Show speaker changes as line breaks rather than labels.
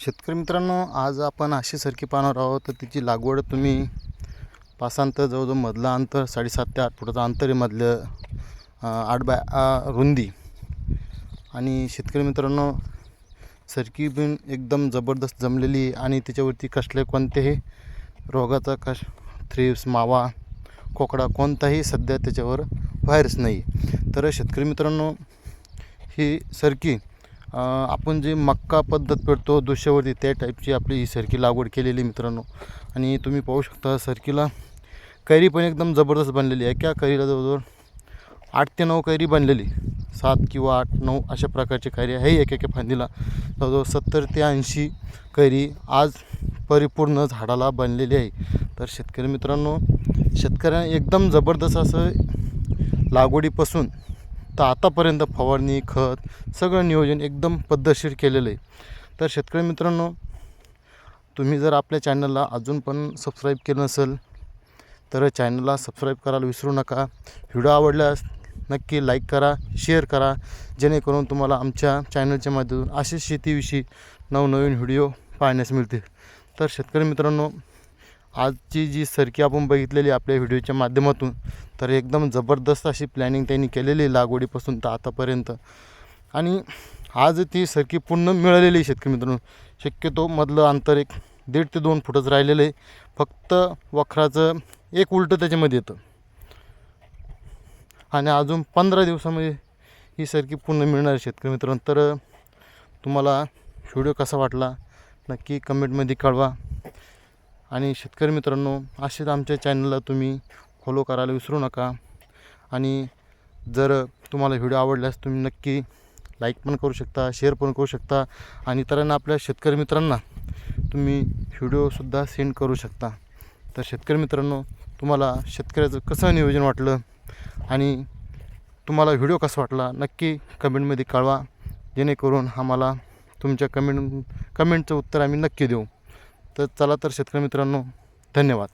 शेतकरी मित्रांनो आज आपण अशी सरकी पाहणार आहोत. तर तिची लागवड तुम्ही पासांतर जवळजवळ मधलं अंतर साडेसात ते आठ फुटाचं अंतर आहे मधलं आठ बाय रुंदी. आणि शेतकरी मित्रांनो सरकी पण एकदम जबरदस्त जमलेली आहे आणि त्याच्यावरती कसले कोणतेही रोगाचा कश थ्रिप्स मावा कोकडा कोणताही सध्या त्याच्यावर व्हायरस नाही. तर शेतकरी मित्रांनो ही सरकी आपण जे मक्का पद्धत पेरतो दुसऱ्यावरती त्या टाईपची आपली ही सरकी लागवड केलेली मित्रांनो. आणि तुम्ही पाहू शकता सरकीला कैरी पण एकदम जबरदस्त बनलेली आहे. क्या कैरीला जवळजवळ आठ ते नऊ कैरी बनलेली. सात किंवा आठ नऊ अशा प्रकारची कैरी आहे. एक एका फांदीला जवळजवळ सत्तर ते ऐंशी कैरी आज परिपूर्ण झाडाला बनलेली आहे. तर शेतकरी मित्रांनो शेतकऱ्यांना एकदम जबरदस्त असं लागवडीपासून तर आतापर्यंत फवारणी खत सगळं नियोजन एकदम पद्धतशीर केलेलं आहे. तर शेतकरी मित्रांनो तुम्ही जर आपल्या चॅनलला अजून पण सबस्क्राईब केलं नसेल तर चॅनलला सबस्क्राईब करायला विसरू नका. व्हिडिओ आवडल्यास नक्की लाईक करा शेअर करा जेणेकरून तुम्हाला आमच्या चॅनलच्या माध्यमातून असेच शेतीविषयी नवनवीन व्हिडिओ पाहण्यास मिळतील. तर शेतकरी मित्रांनो आजची जी सरकी आपण बघितलेली आपल्या व्हिडिओच्या माध्यमातून तर एकदम जबरदस्त अशी प्लॅनिंग त्यांनी केलेली आहे लागवडीपासून तर आतापर्यंत. आणि आज ती सरकी पूर्ण मिळालेली आहे शेतकरी मित्रांनो. शक्यतो मधलं अंतर एक दीड ते दोन फुटच राहिलेलं आहे. फक्त वखराचं एक उलटं त्याच्यामध्ये येतं. आणि अजून पंधरा दिवसामध्ये ही सरकी पूर्ण मिळणार आहे शेतकरी मित्रांनो. तर तुम्हाला व्हिडिओ कसा वाटला नक्की कमेंटमध्ये कळवा. आणि शेतकरी मित्रांनो असेच आमच्या चॅनलला तुम्ही फॉलो करायला विसरू नका. आणि जर तुम्हाला व्हिडिओ आवडल्यास तुम्ही नक्की लाईक पण करू शकता शेअर पण करू शकता. आणि इतरांना आपल्या शेतकरी मित्रांना तुम्ही व्हिडिओसुद्धा सेंड करू शकता. तर शेतकरी मित्रांनो तुम्हाला शेतकऱ्याचं कसं नियोजन वाटलं? आणि तुम्हाला व्हिडिओ कसा वाटला? नक्की कमेंटमध्ये कळवा. जेणेकरून आम्हाला तुमच्या कमेंट कमेंटचं उत्तर आम्ही नक्की देऊ. तर चला तर शेतकरी मित्रांनो धन्यवाद.